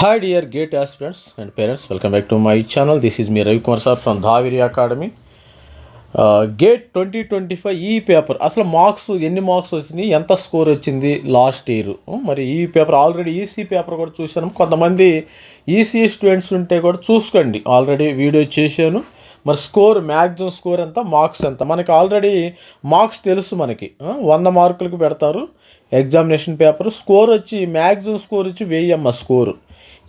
Hi dear GATE aspirants and parents welcome back to my channel this is me Ravikumar sir from Dhaviri academy GATE twenty twenty five ఈ paper అసలు marks ఎన్ని marks వచ్చినాయి? ఎంత score వచ్చింది last year hmm, మరి ఈ paper already EC paper కూడా చూశాను. కొంతమంది ఈసీ స్టూడెంట్స్ ఉంటే కూడా చూసుకోండి. ఆల్రెడీ వీడియో చేశాను. మరి స్కోర్ మ్యాక్సిమం స్కోర్ ఎంత మార్క్స్ ఎంత? మనకి ఆల్రెడీ మార్క్స్ తెలుసు మనకి. Hmm, వంద మార్కులకు పెడతారు. ఎగ్జామినేషన్ పేపర్ స్కోర్ వచ్చి మ్యాక్సిమం స్కోర్ వచ్చి వెయ్యమ్మ స్కోరు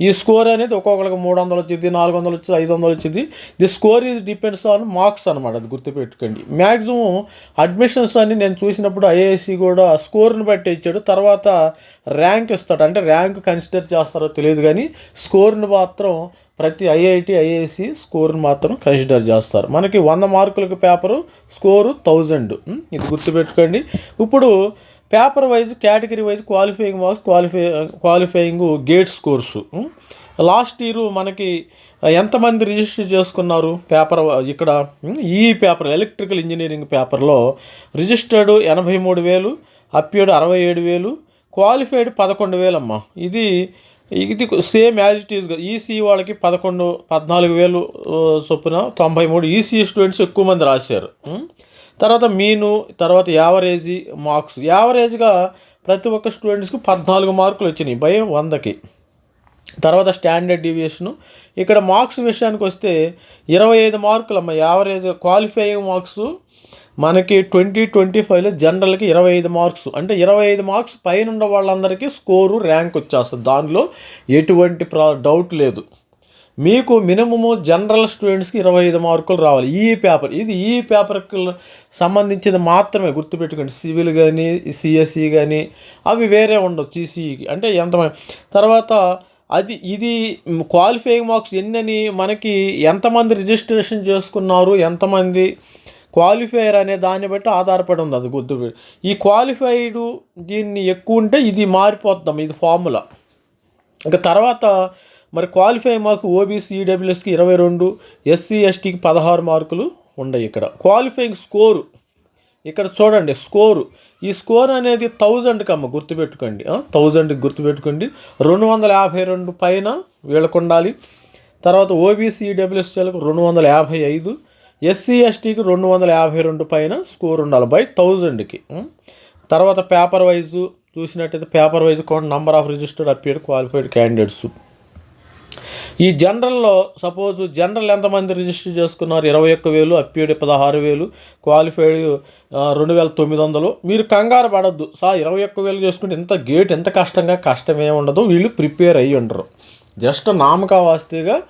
ఈ స్కోర్ అనేది ఒక్కొక్కరికి మూడు వందలు వచ్చింది నాలుగు వందలు వచ్చింది ఐదు వందలు వచ్చింది. The score is depends on marks అనమాట అది గుర్తుపెట్టుకోండి. మ్యాక్సిమం అడ్మిషన్స్ అని నేను చూసినప్పుడు ఐఏఎస్సి కూడా స్కోర్ని బట్టి ఇచ్చాడు. తర్వాత ర్యాంక్ ఇస్తాడు. అంటే ర్యాంక్ కన్సిడర్ చేస్తారో తెలియదు కానీ స్కోర్ని మాత్రం ప్రతి ఐఐటి ఐఏఎస్సి స్కోర్ని మాత్రం కన్సిడర్ చేస్తారు. మనకి వంద మార్కులకు పేపరు స్కోరు థౌజండ్. ఇది గుర్తుపెట్టుకోండి. ఇప్పుడు paper wise category wise qualifying marks qualify qualifying GATE's course last year మనకి ఎంతమంది రిజిస్టర్ చేసుకున్నారు పేపర్ ఇక్కడ? Hmm? ఈ పేపర్ ఎలక్ట్రికల్ ఇంజనీరింగ్ పేపర్లో రిజిస్టర్డ్ ఎనభై మూడు వేలు అప్యూడ్ అరవై ఏడు వేలు క్వాలిఫైడ్ పదకొండు వేలమ్మా. ఇది ఇది సేమ్ యాజ్ ఇట్ ఈస్గా ఈసీ వాళ్ళకి పదకొండు పద్నాలుగు వేలు చొప్పున తొంభై మూడు ఈసీ స్టూడెంట్స్ ఎక్కువ మంది రాశారు. Hmm? తర్వాత మీను తర్వాత యావరేజీ మార్క్స్. యావరేజ్గా ప్రతి ఒక్క స్టూడెంట్స్కి పద్నాలుగు మార్కులు వచ్చినాయి భయం వందకి. తర్వాత స్టాండర్డ్ డివియేషను. ఇక్కడ మార్క్స్ విషయానికి వస్తే ఇరవై ఐదు మార్కులు అమ్మ యావరేజ్ క్వాలిఫైయింగ్ మార్క్స్ మనకి ట్వంటీ ట్వంటీ ఫైవ్లో జనరల్కి ఇరవై ఐదు మార్క్స్. అంటే ఇరవై ఐదు మార్క్స్ పైన ఉన్న వాళ్ళందరికీ స్కోరు ర్యాంక్ వచ్చేస్తుంది. దానిలో ఎటువంటి ప్రా డౌట్ లేదు. మీకు మినిమము జనరల్ స్టూడెంట్స్కి ఇరవై ఐదు మార్కులు రావాలి. ఈ పేపర్ ఇది ఈ పేపర్కి సంబంధించింది మాత్రమే గుర్తుపెట్టుకోండి. సివిల్ కానీ సిఎస్సి కానీ అవి వేరే ఉండవు. సిసిఈకి అంటే ఎంత తర్వాత అది ఇది క్వాలిఫైయింగ్ మార్క్స్ ఎన్నని మనకి ఎంతమంది రిజిస్ట్రేషన్ చేసుకున్నారు ఎంతమంది క్వాలిఫైయర్ అనే దాన్ని బట్టి ఆధారపడి ఉంది అది గుర్తు ఈ క్వాలిఫైడ్ దీన్ని ఎక్కువ ఉంటే ఇది మారిపోద్దాం ఇది ఫార్ములా. ఇంకా తర్వాత మరి క్వాలిఫై మార్కు ఓబీసీ ఈడబ్ల్యూఎస్కి ఇరవై రెండు ఎస్సీ ఎస్టీకి పదహారు మార్కులు ఉన్నాయి ఇక్కడ. క్వాలిఫైయింగ్ స్కోరు ఇక్కడ చూడండి స్కోరు ఈ స్కోర్ అనేది థౌజండ్కి అమ్మ గుర్తుపెట్టుకోండి. థౌజండ్కి గుర్తుపెట్టుకోండి. రెండు వందల యాభై రెండు పైన వీళ్ళకు ఉండాలి. తర్వాత ఓబీసీ ఈడబ్ల్యూఎస్టీలకు రెండు వందల యాభై ఐదు ఎస్సీ ఎస్టీకి రెండు వందల యాభై రెండు పైన స్కోర్ ఉండాలి బై థౌజండ్కి తర్వాత పేపర్ వైజ్ చూసినట్టయితే పేపర్ వైజ్ కూడా number of registered appeared qualified candidates ఈ జనరల్లో సపోజ్ జనరల్ ఎంతమంది రిజిస్టర్ చేసుకున్నారు? ఇరవై ఒక్క వేలు అప్యూడ్ పదహారు వేలు క్వాలిఫైడ్ రెండు వేల తొమ్మిది వందలు. మీరు కంగారు పడద్దు. సార్ ఇరవై ఒక్క వేలు చేసుకుంటే ఇంత గేట్ ఎంత కష్టంగా కష్టమే ఉండదు. వీళ్ళు ప్రిపేర్ అయ్యి ఉండరు. జస్ట్ నామకావాస్తిగా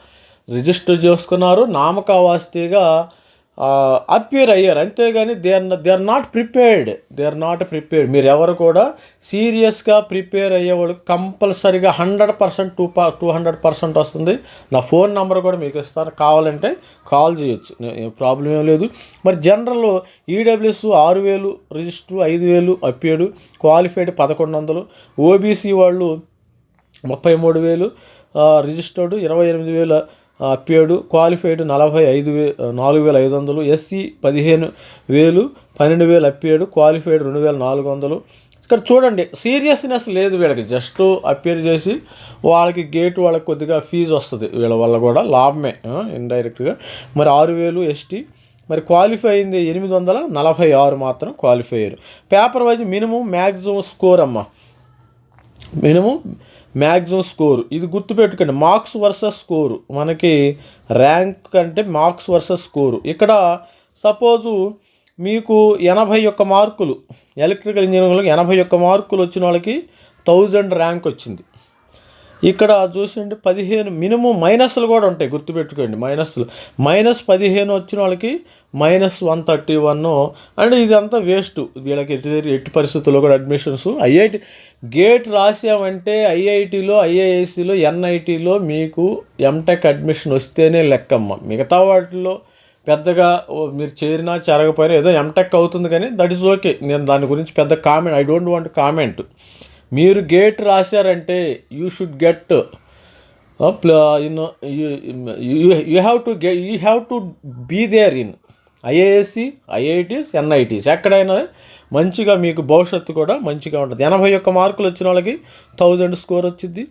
రిజిస్టర్ చేసుకున్నారు. నామకావాస్తిగా అప్యర్ అయ్యారు. అంతేగాని they are they are not prepared they are not prepared మీరు ఎవరు కూడా సీరియస్గా ప్రిపేర్ అయ్యేవాడు కంపల్సరీగా హండ్రెడ్ పర్సెంట్ టూ పా టూ హండ్రెడ్ పర్సెంట్ వస్తుంది. నా ఫోన్ నెంబర్ కూడా మీకు ఇస్తాను. కావాలంటే కాల్ చేయొచ్చు. ప్రాబ్లం ఏం లేదు. మరి జనరల్ ఈడబ్ల్యూఎస్ ఆరు వేలు రిజిస్టర్ ఐదు వేలు అప్పియడు క్వాలిఫైడ్ పదకొండు వందలు ఓబీసీ వాళ్ళు ముప్పై మూడు వేలు రిజిస్టర్డ్ ఇరవై ఎనిమిది వేల అప్పేడు క్వాలిఫైడ్ నలభై ఐదు వే నాలుగు వేల ఐదు వందలు ఎస్సీ పదిహేను వేలు పన్నెండు వేలు అప్పేడు క్వాలిఫైడ్ రెండు వేల నాలుగు వందలు. ఇక్కడ చూడండి సీరియస్నెస్ లేదు వీళ్ళకి జస్ట్ అప్పేర్ చేసి వాళ్ళకి గేట్ వాళ్ళకి కొద్దిగా ఫీజు వస్తుంది వీళ్ళ వల్ల కూడా లాభమే ఇండైరెక్ట్గా. మరి ఆరు వేలు ఎస్టీ మరి క్వాలిఫై అయింది ఎనిమిది వందల నలభై ఆరు మాత్రం క్వాలిఫై అయ్యారు paper wise minimum maximum score అమ్మ మినిమం మ్యాక్సిమం స్కోరు. ఇది గుర్తుపెట్టుకోండి మార్క్స్ వర్సెస్ స్కోరు. మనకి ర్యాంక్ అంటే మార్క్స్ వర్సెస్ స్కోరు. ఇక్కడ సపోజు మీకు ఎనభై ఒక్క మార్కులు ఎలక్ట్రికల్ ఇంజనీరింగ్లో ఎనభై ఒక్క మార్కులు వచ్చిన వాళ్ళకి థౌజండ్ ర్యాంక్ వచ్చింది. ఇక్కడ చూసండి పదిహేను మినిమం మైనస్లు కూడా ఉంటాయి గుర్తుపెట్టుకోండి మైనస్లు. మైనస్ పదిహేను వచ్చిన వాళ్ళకి minus one thirty one and ఇదంతా వేస్ట్ వీళ్ళకి ఎట్టి ఎట్టి పరిస్థితుల్లో కూడా అడ్మిషన్స్ ఐఐటి గేట్ రాసామంటే ఐఐటిలో ఐఐఎస్సిలో ఎన్ఐటిలో మీకు ఎంటెక్ అడ్మిషన్ వస్తేనే లెక్కమ్మ. మిగతా వాటిలో పెద్దగా ఓ మీరు చేరినా చేరకపోయినా ఏదో ఎంటెక్ అవుతుంది కానీ దట్ ఈస్ ఓకే నేను దాని గురించి పెద్ద comment I don't want comment మీరు గేట్ రాశారంటే you should get in you have to get you have to be there in IISc IITs NITs. ఎక్కడైనా మంచిగా మీకు భవిష్యత్తు కూడా మంచిగా ఉంటుంది. ఎనభై ఒక్క మార్కులు వచ్చిన వాళ్ళకి థౌజండ్ స్కోర్ వచ్చింది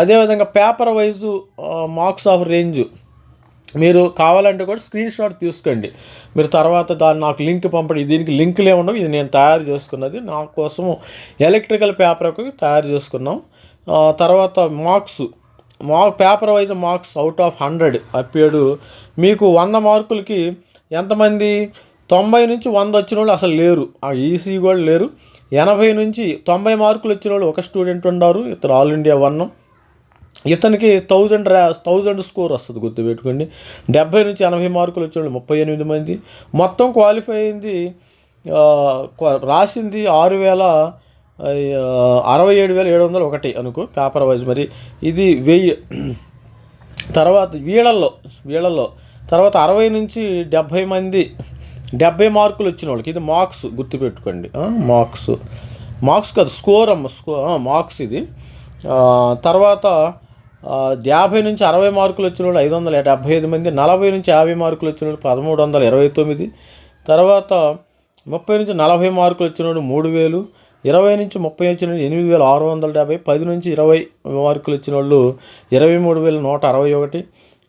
అదేవిధంగా paper wise marks of range మీరు కావాలంటే కూడా స్క్రీన్ షాట్ తీసుకోండి. మీరు తర్వాత దాన్ని నాకు లింక్ పంపండి. దీనికి లింకులు ఏముండవు ఇది నేను తయారు చేసుకున్నది. నా కోసము ఎలక్ట్రికల్ పేపర్కి తయారు చేసుకున్నాం. తర్వాత మార్క్స్. మా paper wise marks out of hundred. అప్పేడు మీకు వంద మార్కులకి ఎంతమంది? తొంభై నుంచి వంద వచ్చిన వాళ్ళు అసలు లేరు. ఆ ఈసీ కూడా లేరు. ఎనభై నుంచి తొంభై మార్కులు వచ్చిన వాళ్ళు ఒక స్టూడెంట్ ఉన్నారు. ఇతను ఆల్ ఇండియా వన్. ఇతనికి థౌజండ్ ర్యా థౌజండ్ స్కోర్ వస్తుంది గుర్తుపెట్టుకోండి. డెబ్బై నుంచి ఎనభై మార్కులు వచ్చిన వాళ్ళు ముప్పై ఎనిమిది మంది. మొత్తం క్వాలిఫై అయింది రాసింది ఆరు వేల అరవై ఏడు వేల ఏడు వందలు ఒకటి అనుకో పేపర్ వైజ్ మరి. ఇది వెయ్యి. తర్వాత వీళ్ళల్లో వీళ్ళల్లో తర్వాత అరవై నుంచి డెబ్భై మంది డెబ్భై మార్కులు వచ్చిన వాళ్ళకి ఇది మార్క్స్ గుర్తుపెట్టుకోండి. మార్క్స్. మార్క్స్ కాదు స్కోర్ అమ్మ స్కో మార్క్స్ ఇది. తర్వాత యాభై నుంచి అరవై మార్కులు వచ్చిన వాళ్ళు ఐదు వందల డెబ్భై ఐదు మంది నలభై నుంచి యాభై మార్కులు వచ్చిన వాళ్ళు పదమూడు వందల ఇరవై తొమ్మిది. తర్వాత ముప్పై నుంచి నలభై మార్కులు వచ్చిన మూడు వేలు ఇరవై నుంచి ముప్పై వచ్చిన వాళ్ళు ఎనిమిది వేల ఆరు వందల డెబ్బై పది నుంచి ఇరవై మార్కులు వచ్చిన వాళ్ళు ఇరవై మూడు వేల నూట అరవై ఒకటి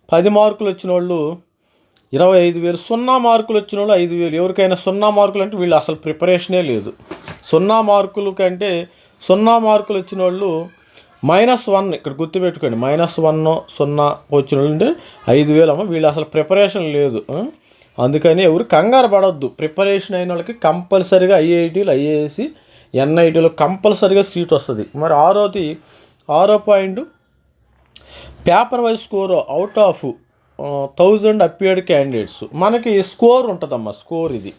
పది మార్కులు వచ్చిన వాళ్ళు ఇరవై ఐదు వేలు సున్నా మార్కులు వచ్చిన వాళ్ళు ఐదు వేలు. ఎవరికైనా సున్నా మార్కులు అంటే వీళ్ళు అసలు ప్రిపరేషనే లేదు. సున్నా మార్కులు కంటే సున్నా మార్కులు వచ్చిన వాళ్ళు మైనస్ వన్ ఇక్కడ గుర్తుపెట్టుకోండి మైనస్ వన్ సున్నా వచ్చిన వాళ్ళు అంటే ఐదు వేలు అమ్మ వీళ్ళు అసలు ప్రిపరేషన్ లేదు. అందుకని ఎవరు కంగారు పడవద్దు ప్రిపరేషన్ అయిన వాళ్ళకి కంపల్సరీగా ఐఐటీలు ఐఏఎస్సి ఎన్ఐటీలో కంపల్సరీగా సీట్ వస్తుంది. మరి ఆరోది ఆరో point paper wise score out of thousand appeared candidates మనకి స్కోర్ ఉంటుందమ్మా స్కోర్ ఇది.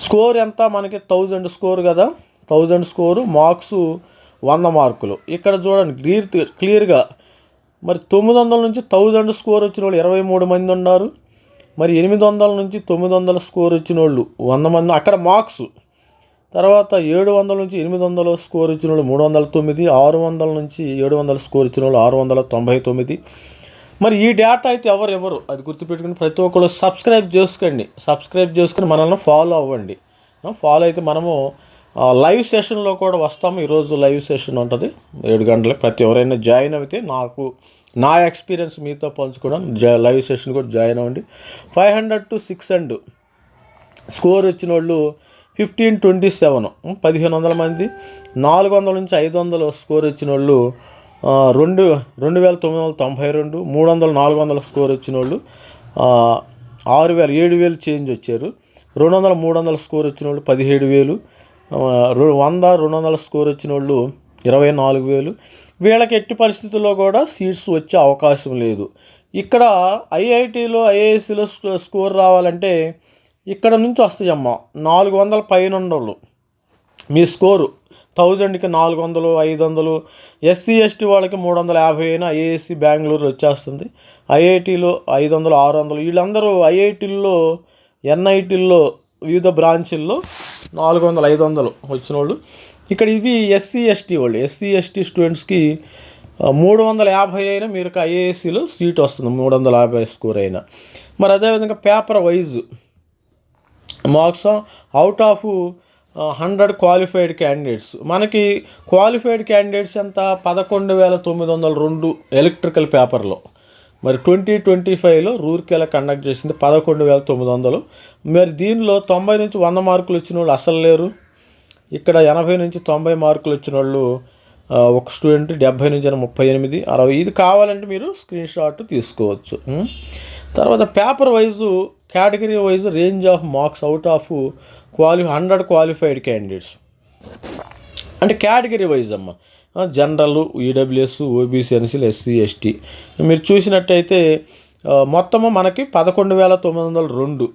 స్కోర్ ఎంత? మనకి థౌజండ్ స్కోర్ కదా. థౌజండ్ స్కోరు మార్క్స్ వంద మార్కులు. ఇక్కడ చూడండి క్లియర్ క్లియర్గా మరి తొమ్మిది వందల నుంచి థౌజండ్ స్కోర్ వచ్చిన వాళ్ళు ఇరవై మూడు మంది ఉన్నారు. మరి ఎనిమిది వందల నుంచి తొమ్మిది వందల స్కోర్ వచ్చిన వాళ్ళు వంద మంది అక్కడ మార్క్స్ తర్వాత ఏడు వందల నుంచి ఎనిమిది వందల స్కోర్ ఇచ్చిన వాళ్ళు మూడు వందల తొమ్మిది ఆరు వందల నుంచి ఏడు వందల స్కోర్ ఇచ్చిన వాళ్ళు ఆరు వందల తొంభై తొమ్మిది మరి ఈ డేటా అయితే ఎవరు ఎవరు అది గుర్తుపెట్టుకుని ప్రతి ఒక్కరు సబ్స్క్రైబ్ చేసుకోండి. సబ్స్క్రైబ్ చేసుకుని మనల్ని ఫాలో అవ్వండి. ఫాలో అయితే మనము లైవ్ సెషన్లో కూడా వస్తాము. ఈరోజు లైవ్ సెషన్ ఉంటుంది. ఏడు గంటలకు ప్రతి ఎవరైనా జాయిన్ అయితే నాకు నా ఎక్స్పీరియన్స్ మీతో పంచుకోవడం. లైవ్ సెషన్ కూడా జాయిన్ అవ్వండి. Five hundred to six hundred score వచ్చిన వాళ్ళు ఫిఫ్టీన్ ట్వంటీ సెవెన్ పదిహేను వందల మంది. నాలుగు వందల నుంచి ఐదు వందలు స్కోర్ వచ్చిన వాళ్ళు రెండు రెండు వేల తొమ్మిది వందల తొంభై రెండు మూడు వందల నాలుగు వందల స్కోర్ వచ్చిన వాళ్ళు ఆరు వేల ఏడు వేలు చేంజ్ వచ్చారు. రెండు వందల మూడు వందల స్కోర్ వచ్చిన వాళ్ళు పదిహేడు వేలు వంద రెండు వందల స్కోర్ వచ్చిన వాళ్ళు ఇరవై నాలుగు వేలు. వీళ్ళకి ఎట్టి పరిస్థితుల్లో కూడా సీట్స్ వచ్చే అవకాశం లేదు. ఇక్కడ ఐఐటీలో ఐఐఎస్సిలో స్కోర్ రావాలంటే ఇక్కడ నుంచి వస్తాయమ్మా. నాలుగు వందల పైన ఉండవు మీ స్కోరు థౌజండ్కి నాలుగు వందలు ఐదు వందలు ఎస్సీ ఎస్టీ వాళ్ళకి మూడు వందల యాభై అయినా ఐఏఎస్సి బెంగళూరు వచ్చేస్తుంది. ఐఐటీలో ఐదు వందలు ఆరు వందలు వీళ్ళందరూ ఐఐటీల్లో ఎన్ఐటీల్లో వివిధ బ్రాంచుల్లో నాలుగు వందలు ఐదు వందలు వచ్చిన వాళ్ళు ఇక్కడ ఇవి ఎస్సీ ఎస్టీ వాళ్ళు. ఎస్సీ ఎస్టీ స్టూడెంట్స్కి మూడు వందల యాభై అయినా మీరు ఐఏఎస్సీలో సీట్ వస్తుంది. మూడు వందల యాభై స్కోర్ అయినా. మరి అదేవిధంగా paper wise marks out of hundred qualified candidates. మనకి క్వాలిఫైడ్ క్యాండిడేట్స్ ఎంత? పదకొండు వేల తొమ్మిది వందల రెండు ఎలక్ట్రికల్ పేపర్లో. మరి ట్వంటీ ట్వంటీ ఫైవ్లో రూర్కెలా కండక్ట్ చేసింది పదకొండు వేల తొమ్మిది వందలు. మరి దీనిలో తొంభై నుంచి వంద మార్కులు వచ్చిన వాళ్ళు అసలు లేరు. ఇక్కడ ఎనభై నుంచి తొంభై మార్కులు వచ్చిన వాళ్ళు ఒక స్టూడెంట్ డెబ్భై నుంచి ముప్పై ఎనిమిది అరవై. ఇది కావాలంటే మీరు స్క్రీన్ షాట్ తీసుకోవచ్చు. తర్వాత paper wise category wise range of marks out of క్వాలి hundred qualified candidates. అంటే కేటగిరీ వైజ్ అమ్మ. జనరల్ ఈడబ్ల్యూఎస్ ఓబీసీ ఎన్సీలు ఎస్సీ ఎస్టీ. మీరు చూసినట్టయితే మొత్తము మనకి పదకొండు వేల తొమ్మిది వందల రెండు.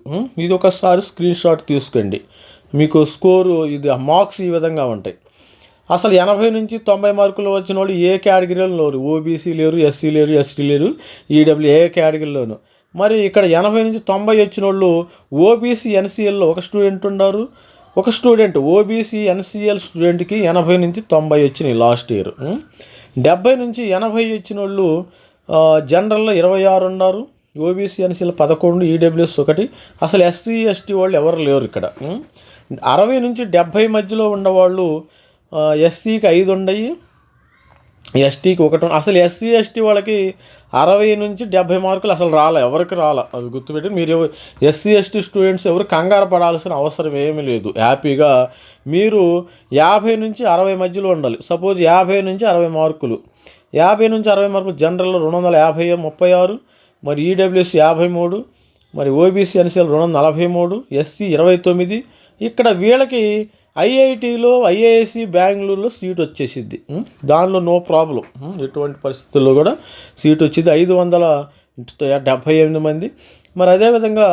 ఇది ఒకసారి స్క్రీన్ షాట్ తీసుకోండి. మీకు స్కోరు ఇది మార్క్స్ ఈ విధంగా ఉంటాయి. అసలు ఎనభై నుంచి తొంభై మార్కులు వచ్చిన వాళ్ళు ఏ కేటగిరీలో లేరు. ఓబీసీ లేరు ఎస్సీ లేరు ఎస్టీ లేరు ఈడబ్ల్యూ ఏ కేటగిరీలోనూ. మరి ఇక్కడ ఎనభై నుంచి తొంభై వచ్చిన వాళ్ళు ఓబీసీ ఎన్సీఎల్లో ఒక స్టూడెంట్ ఉన్నారు. ఒక స్టూడెంట్ ఓబీసీ ఎన్సీఎల్ స్టూడెంట్కి ఎనభై నుంచి తొంభై వచ్చినాయి లాస్ట్ ఇయర్. డెబ్బై నుంచి ఎనభై వచ్చిన వాళ్ళు జనరల్లో ఇరవై ఆరు ఉన్నారు. ఓబీసీ ఎన్సీఎల్ పదకొండు ఈడబ్ల్యూఎస్ ఒకటి. అసలు ఎస్సీ ఎస్టీ వాళ్ళు ఎవరు లేరు ఇక్కడ. అరవై నుంచి డెబ్భై మధ్యలో ఉన్నవాళ్ళు ఎస్సీకి ఐదు ఉండయి. ఎస్టీకి ఒకటి అసలు ఎస్సీ ఎస్టీ వాళ్ళకి అరవై నుంచి డెబ్భై మార్కులు అసలు రాలే ఎవరికి రాలే. అవి గుర్తుపెట్టి మీరు ఎస్సీ ఎస్టీ స్టూడెంట్స్ ఎవరు కంగారు పడాల్సిన అవసరం ఏమీ లేదు. హ్యాపీగా మీరు యాభై నుంచి అరవై మధ్యలో ఉండాలి. సపోజ్ యాభై నుంచి అరవై మార్కులు. యాభై నుంచి అరవై మార్కులు జనరల్ రెండు వందల యాభై ముప్పై ఆరు మరి ఈడబ్ల్యూఎస్ యాభై మూడు మరి ఓబీసీ ఎన్సీఎల్ రెండు వందల నలభై మూడు ఎస్సీ ఇరవై తొమ్మిది. ఇక్కడ వీళ్ళకి ఐఐటిలో ఐఐఎస్సి బెంగళూరులో సీట్ వచ్చేసిద్ది. దానిలో నో ప్రాబ్లం. ఎటువంటి పరిస్థితుల్లో కూడా సీట్ వచ్చింది. ఐదు వందల డెబ్భై ఎనిమిది మంది. మరి అదేవిధంగా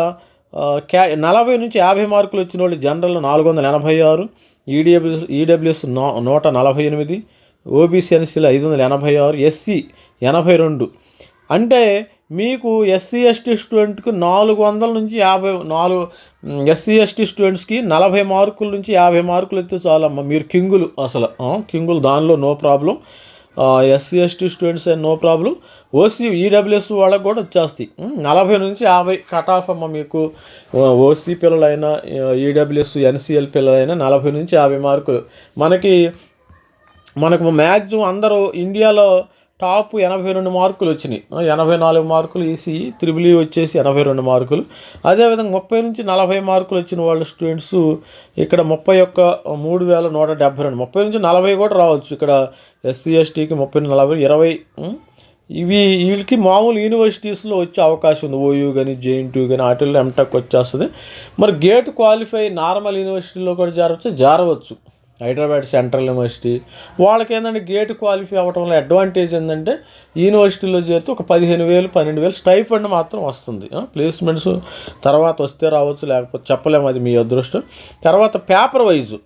క్యా నలభై నుంచి యాభై మార్కులు వచ్చిన వాళ్ళు జనరల్ నాలుగు వందల ఎనభై ఆరు ఈడబ్ల్యూఎస్ ఈడబ్ల్యూఎస్ నో నూట నలభై ఎనిమిది ఓబీసీ ఎన్సీలో ఐదు వందల ఎనభై ఆరు ఎస్సీ ఎనభై రెండు. అంటే మీకు ఎస్సీ ఎస్టీ స్టూడెంట్కి నాలుగు వందల నుంచి యాభై నాలుగు ఎస్సీ ఎస్టీ స్టూడెంట్స్కి నలభై మార్కుల నుంచి యాభై మార్కులు అయితే చాలమ్మా. మీరు కింగులు అసలు కింగులు దానిలో no problem. SC ST students no problem. OC EWS వాళ్ళకి కూడా వచ్చేస్తాయి. నలభై నుంచి యాభై కట్ ఆఫ్ అమ్మ మీకు. ఓసీ పిల్లలైనా ఈడబ్ల్యూఎస్ ఎన్సీఎల్ పిల్లలైనా నలభై నుంచి యాభై మార్కులు. మనకి మనకు మ్యాక్సిమం అందరూ ఇండియాలో టాప్ ఎనభై రెండు మార్కులు వచ్చినాయి. ఎనభై నాలుగు మార్కులు ఈసీ త్రిబుల్ ఈ వచ్చేసి ఎనభై రెండు మార్కులు. అదేవిధంగా ముప్పై నుంచి నలభై మార్కులు వచ్చిన వాళ్ళ స్టూడెంట్స్ ఇక్కడ ముప్పై ఒక్క మూడు వేల నూట డెబ్బై రెండు. ముప్పై నుంచి నలభై కూడా రావచ్చు. ఇక్కడ ఎస్సీ ఎస్టీకి ముప్పై నలభై ఇరవై ఇవి వీళ్ళకి మామూలు యూనివర్సిటీస్లో వచ్చే అవకాశం ఉంది. ఓయూ కానీ జేఎన్టీ కానీ వాటిల్లో ఎంటెక్ వచ్చేస్తుంది. మరి గేట్ క్వాలిఫై నార్మల్ యూనివర్సిటీలో కూడా జారవచ్చు జారవచ్చు. Hyderabad central university. వాళ్ళకి ఏంటంటే గేట్ క్వాలిఫై అవ్వటం వల్ల అడ్వాంటేజ్ ఏంటంటే యూనివర్సిటీలో చేరితే ఒక పదిహేను వేలు పన్నెండు వేలు స్టైఫండ్ మాత్రం వస్తుంది. ప్లేస్మెంట్స్ తర్వాత వస్తే రావచ్చు లేకపోతే చెప్పలేము అది మీ అదృష్టం. తర్వాత paper wise.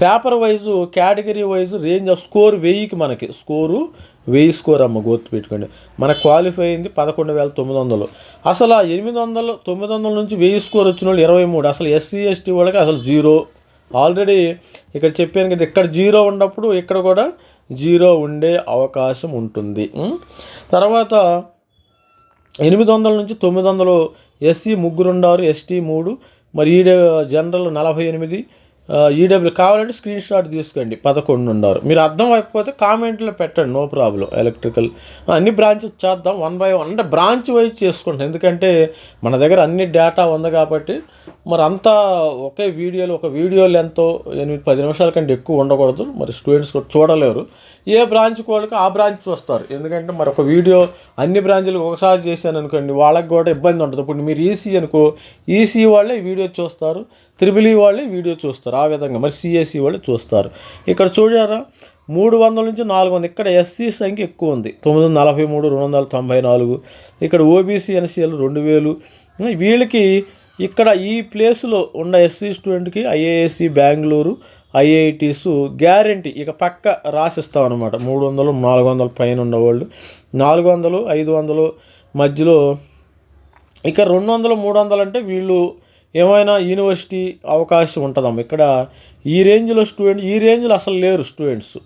Paper wise category wise range of score వెయ్యికి మనకి. స్కోరు వెయ్యి స్కోర్ అమ్మ గుర్తు పెట్టుకోండి. మన క్వాలిఫై అయింది పదకొండు వేల తొమ్మిది వందలు. అసలు ఆ ఎనిమిది వందలు తొమ్మిది వందల నుంచి వెయ్యి స్కోర్ వచ్చిన వాళ్ళు ఇరవై మూడు. అసలు ఎస్సీ ఎస్టీ వాళ్ళకి అసలు జీరో. ఆల్రెడీ ఇక్కడ చెప్పాను కదా ఇక్కడ జీరో ఉన్నప్పుడు ఇక్కడ కూడా జీరో ఉండే అవకాశం ఉంటుంది. తర్వాత ఎనిమిది వందల నుంచి తొమ్మిది వందలు ఎస్సీ ముగ్గురు ఎస్టీ మూడు మరి ఈడ జనరల్ నలభై ఎనిమిది ఈడబ్ల్యూ కావాలంటే స్క్రీన్ షాట్ తీసుకోండి. పదకొండు ఉన్నారు. మీరు అర్థం అయిపోతే కామెంట్లో పెట్టండి. No problem. ఎలక్ట్రికల్ అన్ని బ్రాంచెస్ చేద్దాం. One by one. అంటే బ్రాంచ్ వైజ్ చేసుకుంటాం. ఎందుకంటే మన దగ్గర అన్ని డేటా ఉంది కాబట్టి మరి అంతా ఒకే వీడియోలు ఒక వీడియో ఎంతో ఎనిమిది పది నిమిషాల కంటే ఎక్కువ ఉండకూడదు. మరి స్టూడెంట్స్ కూడా చూడలేరు. ఏ బ్రాంచ్ వాళ్ళకి ఆ బ్రాంచ్ చూస్తారు. ఎందుకంటే మరి ఒక వీడియో అన్ని బ్రాంచ్లకు ఒకసారి చేశాను అనుకోండి వాళ్ళకి కూడా ఇబ్బంది ఉంటుంది. ఇప్పుడు మీరు ఈసీ అనుకో ఈసీ వాళ్ళే వీడియో చూస్తారు త్రిబుల్ e ఈ వాళ్ళే వీడియో చూస్తారు. ఆ విధంగా మరి సిఎస్సి వాళ్ళు చూస్తారు. ఇక్కడ చూడారా? మూడు వందల నుంచి నాలుగు వందలు. ఇక్కడ ఎస్సీ సంఖ్య ఎక్కువ ఉంది. తొమ్మిది వందల నలభై మూడు రెండు వందల తొంభై నాలుగు. ఇక్కడ ఓబీసీ ఎన్సీఎల్ రెండు వేలు. వీళ్ళకి ఇక్కడ ఈ ప్లేస్లో ఉన్న ఎస్సీ స్టూడెంట్కి ఐఏఎస్సి బెంగళూరు ఐఐటీస్ గ్యారంటీ. ఇక పక్క రాసిస్తాం అనమాట మూడు వందలు నాలుగు వందల పైన ఉన్నవాళ్ళు. నాలుగు వందలు ఐదు వందలు మధ్యలో ఇక రెండు వందలు మూడు వందలు అంటే వీళ్ళు ఏమైనా యూనివర్సిటీ అవకాశం ఉంటుందమ్మ. ఇక్కడ ఈ రేంజ్లో స్టూడెంట్ ఈ రేంజ్లో అసలు లేరు స్టూడెంట్స్.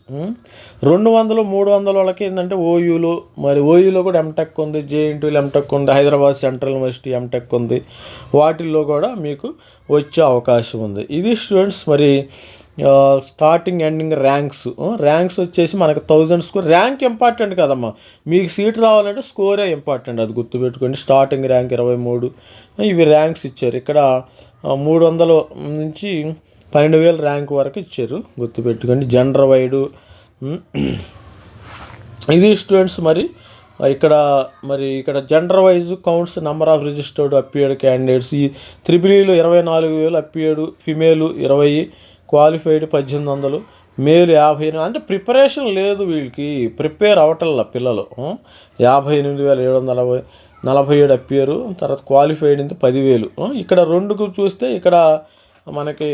రెండు వందలు మూడు వందల వాళ్ళకి ఏంటంటే ఓయూలు మరి ఓయూలో కూడా ఎంటెక్ ఉంది జేఎన్టీలు ఎంటెక్ ఉంది హైదరాబాద్ సెంట్రల్ యూనివర్సిటీ ఎంటెక్ ఉంది. వాటిల్లో కూడా మీకు వచ్చే అవకాశం ఉంది. ఇది స్టూడెంట్స్ మరి స్టార్టింగ్ ఎండింగ్ ర్యాంక్స్ ర్యాంక్స్ వచ్చేసి మనకు థౌజండ్ స్కోర్ ర్యాంక్ ఇంపార్టెంట్ కదమ్మా. మీకు సీట్ రావాలంటే స్కోరే ఇంపార్టెంట్ అది గుర్తుపెట్టుకోండి. స్టార్టింగ్ ర్యాంక్ ఇరవై మూడు. ఇవి ర్యాంక్స్ ఇచ్చారు. ఇక్కడ మూడు వందల నుంచి పన్నెండు వేల ర్యాంక్ వరకు ఇచ్చారు. గుర్తుపెట్టుకోండి. జెండర్ వైడు ఇది స్టూడెంట్స్ మరి. ఇక్కడ మరి ఇక్కడ gender wise counts number of registered appeared candidates ఈ త్రిబులీలో ఇరవై నాలుగు వేలు అపియర్డ్ ఫిమేలు ఇరవై. క్వాలిఫైడ్ పద్దెనిమిది వందలు మేలు యాభై ఎనిమిది అంటే ప్రిపరేషన్ లేదు వీళ్ళకి. ప్రిపేర్ అవటల్లా పిల్లలు. యాభై ఎనిమిది వేల ఏడు వందల నలభై నలభై ఏడు అప్పియరు. తర్వాత క్వాలిఫైడ్ అంటే పదివేలు. ఇక్కడ రెండుకు చూస్తే ఇక్కడ మనకి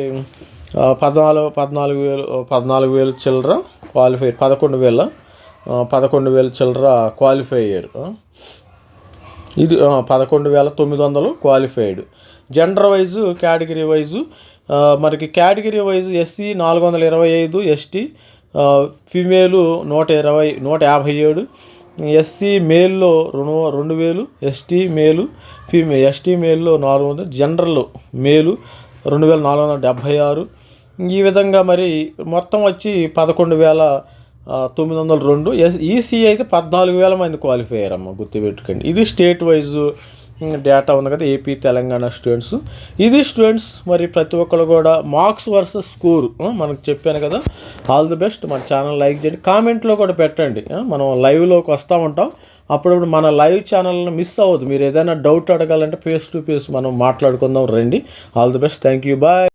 పద్నాలుగు పద్నాలుగు వేలు పద్నాలుగు వేలు చిల్లర క్వాలిఫై పదకొండు వేల పదకొండు వేల చిల్లర క్వాలిఫై అయ్యారు. ఇది పదకొండు వేల తొమ్మిది వందలు qualified. Gender wise category wise మనకి కేటగిరీ వైజ్ ఎస్సీ నాలుగు వందల ఇరవై ఐదు ఎస్టీ ఫీమేలు నూట ఇరవై నూట యాభై ఏడు ఎస్సీ మేల్లో రెండు రెండు వేలు ఎస్టీ మేలు ఫీమే ఎస్టీ మేల్లో నాలుగు వందలు జనరల్ మేలు రెండు వేల నాలుగు వందల డెబ్భై ఆరు. ఈ విధంగా మరి మొత్తం వచ్చి పదకొండు వేల తొమ్మిది వందల రెండు ఎస్ ఈసీ అయితే పద్నాలుగు వేల మంది క్వాలిఫై అయ్యారమ్మ గుర్తుపెట్టుకోండి. ఇది స్టేట్ వైజు డేటా ఉంది కదా ఏపీ తెలంగాణ స్టూడెంట్స్ ఇది స్టూడెంట్స్ మరి ప్రతి ఒక్కరు కూడా మార్క్స్ వర్సెస్ స్కోర్ మనకు చెప్పాను కదా. ఆల్ ది బెస్ట్ మన ఛానల్ లైక్ చేయండి. కామెంట్లో కూడా పెట్టండి. మనం లైవ్లోకి వస్తూ ఉంటాం. అప్పుడప్పుడు మన లైవ్ ఛానల్ని మిస్ అవ్వదు మీరు ఏదైనా డౌట్ అడగాలంటే ఫేస్ టు ఫేస్ మనం మాట్లాడుకుందాం రండి. All the best thank you bye